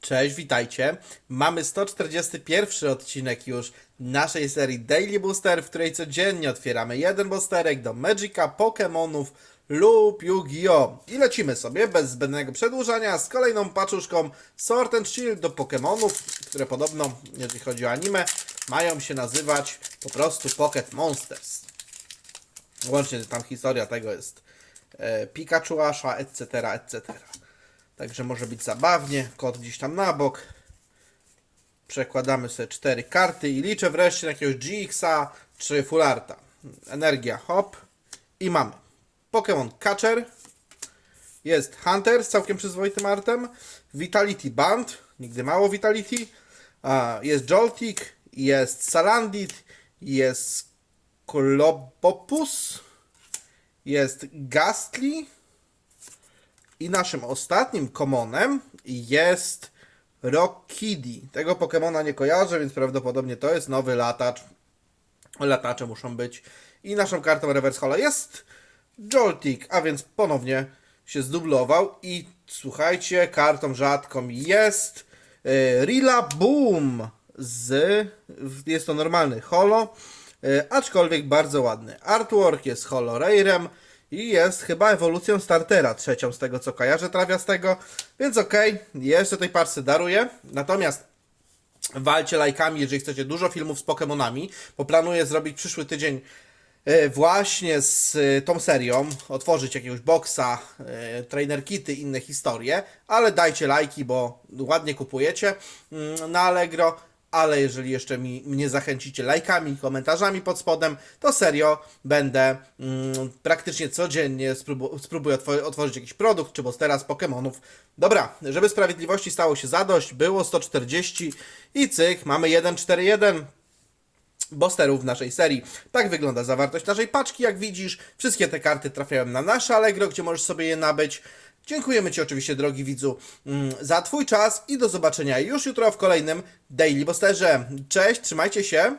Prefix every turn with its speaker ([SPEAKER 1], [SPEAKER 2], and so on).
[SPEAKER 1] Cześć, witajcie. Mamy 141 odcinek już naszej serii Daily Booster, w której codziennie otwieramy jeden boosterek do Magica, Pokémonów lub Yu-Gi-Oh! I lecimy sobie bez zbędnego przedłużania z kolejną paczuszką Sword and Shield do Pokémonów, które podobno, jeżeli chodzi o anime, mają się nazywać po prostu Pocket Monsters. Łącznie tam historia tego jest e, Pikachu, Asha, etc., etc. Także może być zabawnie. Kot gdzieś tam na bok. Przekładamy sobie cztery karty i liczę wreszcie na jakiegoś GX-a czy Fullarta. Energia, hop. I mamy. Pokémon Catcher. Jest Hunter z całkiem przyzwoitym artem. Vitality Band. Nigdy mało Vitality. Jest Joltik. Jest Salandit. Jest Kolobopus. Jest Gastly. I naszym ostatnim komonem jest Rockiddy. Tego Pokemona nie kojarzę, więc prawdopodobnie to jest nowy latacz. Latacze muszą być. I naszą kartą Reverse Holo jest Joltik, a więc ponownie się zdublował. I słuchajcie, kartą rzadką jest Rila Boom z. Jest to normalny holo, e, aczkolwiek bardzo ładny. Artwork jest holo Rare'em i jest chyba ewolucją startera, trzecią z tego co kojarzę trawiastego, więc okej, jeszcze tej parce daruję. Natomiast walcie lajkami, jeżeli chcecie dużo filmów z Pokémonami, bo planuję zrobić przyszły tydzień e, właśnie z e, tą serią, otworzyć jakiegoś boxa, e, trainer kity, inne historie, ale dajcie lajki, bo ładnie kupujecie. Mm, na Allegro, ale jeżeli jeszcze mi, mnie zachęcicie lajkami, komentarzami pod spodem, to serio będę mm, praktycznie codziennie spróbu- spróbuję otwo- otworzyć jakiś produkt, czy bostera z Pokémonów. Dobra, żeby sprawiedliwości stało się zadość, było 140 i cyk, mamy 141 bosterów w naszej serii. Tak wygląda zawartość naszej paczki, jak widzisz. Wszystkie te karty trafiają na nasze Allegro, gdzie możesz sobie je nabyć. Dziękujemy Ci oczywiście, drogi widzu, mm, za Twój czas i do zobaczenia już jutro w kolejnym Daily Bosterze. Cześć, trzymajcie się.